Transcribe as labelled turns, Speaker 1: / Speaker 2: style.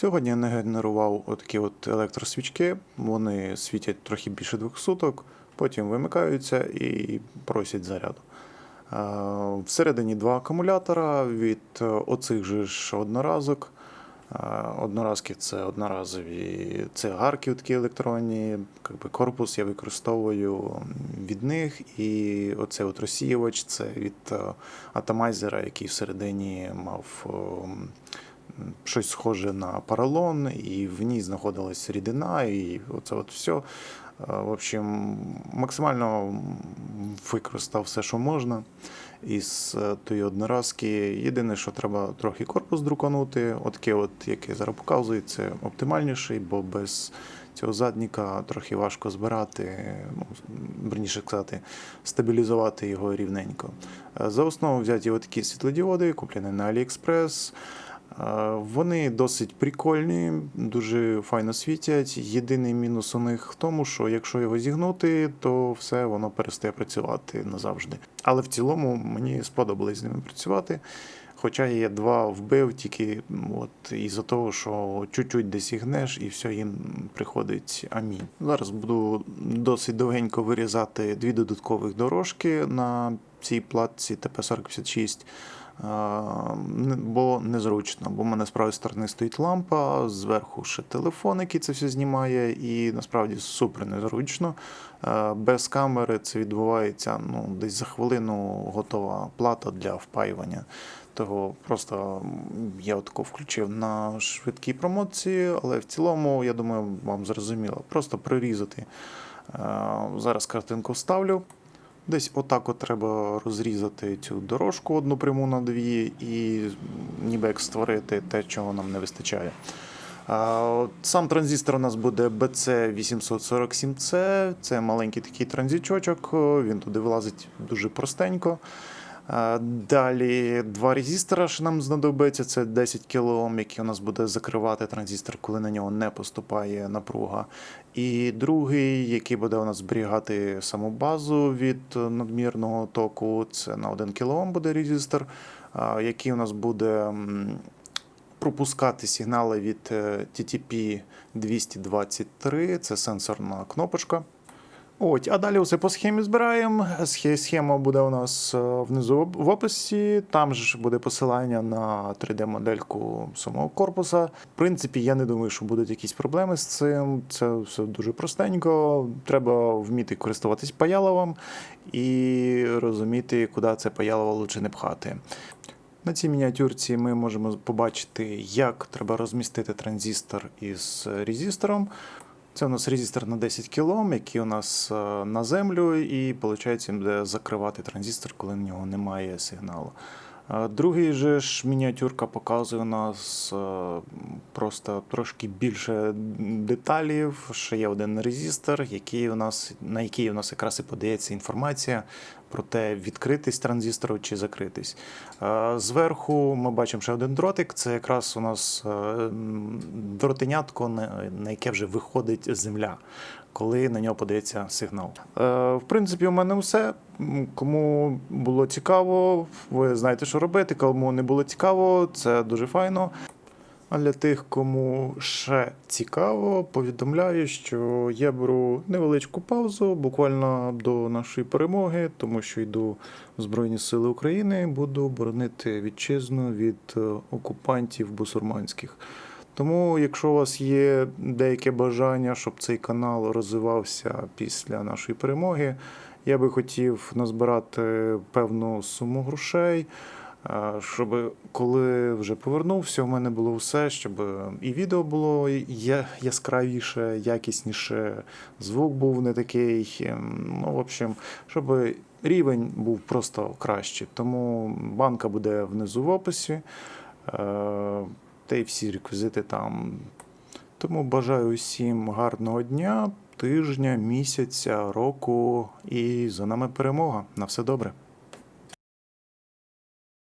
Speaker 1: Сьогодні я нагенерував отакі от електросвічки. Вони світять трохи більше двох суток, потім вимикаються і просять заряду. Всередині два акумулятора від е, оцих же ж одноразок. Одноразки це одноразові цигарки такі електронні. Якби корпус я використовую від них. І оцей от розсіювач це від е, атомайзера, який всередині мав ем, щось схоже на поролон, і в ній знаходилась рідина, і оце от все. В общем, максимально використав все, що можна із е, тої одноразки. Єдине, що треба трохи корпус друканути. Отаке, от, яке зараз показую, це оптимальніший, бо без цього задніка трохи важко збирати, ну, верніше сказати, стабілізувати його рівненько. Е, За основу взяті отакі світлодіоди, куплені на AliExpress. Вони досить прикольні, дуже файно світять. Єдиний мінус у них в тому, що якщо його зігнути, то все воно перестає працювати назавжди. Але в цілому мені сподобалось з ними працювати. Хоча я два вбив тільки от із-за того, що чуть-чуть десь гнеш і все їм приходить амінь. Зараз буду досить довгенько вирізати дві додаткових дорожки на цій платці ТП-4056. Бо незручно, бо в мене з правої сторони стоїть лампа, зверху ще телефон, який це все знімає, і насправді супер незручно. Е, Без камери це відбувається ну, десь за хвилину готова плата для впаювання. Того просто я отако включив на швидкій промоції, але в цілому, я думаю, вам зрозуміло. Просто прирізати. Е, Зараз картинку вставлю. Десь отак от треба розрізати цю дорожку одну пряму на дві і ніби як створити те, чого нам не вистачає. Сам транзистор у нас буде BC847C. Це маленький такий транзичочок, він туди вилазить дуже простенько. Далі два резистора, що нам знадобиться, це 10 кОм, який у нас буде закривати транзистор, коли на нього не поступає напруга. І другий, який буде у нас зберігати саму базу від е, надмірного току, це на 1 кОм буде резистор, який у нас буде пропускати сигнали від е, TTP 223, це сенсорна кнопочка. От, а далі все по схемі збираємо. Схема буде у нас е, внизу в- описі. Там ж буде посилання на 3D-модельку самого корпуса. В принципі, я не думаю, що будуть якісь проблеми з цим. Це все дуже простенько. Треба вміти користуватись паяловом і розуміти, куди це паялово лучше не пхати. На цій мініатюрці ми можемо побачити, як треба розмістити транзистор із резистором. Це у нас резистор на 10 кОм, який у нас е, на землю, і виходить, він буде закривати транзистор, коли на нього немає сигналу. Другий же ж мініатюрка показує нас е, просто трошки більше деталів. Ще є один резистор, який у нас, на який у нас якраз і подається інформація про те, відкритись транзистору чи закритись. Е, Зверху ми бачимо ще один дротик. Це якраз у нас е, м, дротенятко, на яке вже виходить земля, коли на нього подається сигнал. В принципі, у мене все. Кому було цікаво, ви знаєте, що робити. Кому не було цікаво, це дуже файно. А для тих, кому ще цікаво, повідомляю, що я беру невеличку паузу, буквально до нашої перемоги, тому що йду в Збройні Сили України, буду боронити вітчизну від е, окупантів бусурманських. Тому, якщо у вас є деяке бажання, щоб цей канал розвивався після нашої перемоги, я би хотів назбирати певну суму грошей. Е, щоб коли вже повернувся, у мене було все, щоб і відео було яскравіше, якісніше, звук був не такий. ем, Ну, в общем, щоб рівень був просто кращий. Тому банка буде внизу в описі, е, та й всі реквізити там. Тому бажаю усім гарного дня, тижня, місяця, року і за нами перемога. На все добре.